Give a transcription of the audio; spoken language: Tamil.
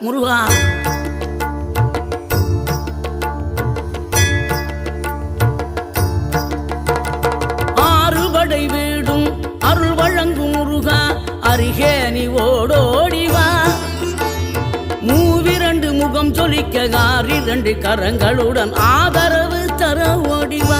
முருகா. ஆறுபடை வீடும் அருள் வழங்கும் முருகா அருகே நீ ஓடோடிவா மூவிரண்டு முகம் சொலிக்க ஆறிரண்டு கரங்களுடன் ஆதரவு தர ஓடிவா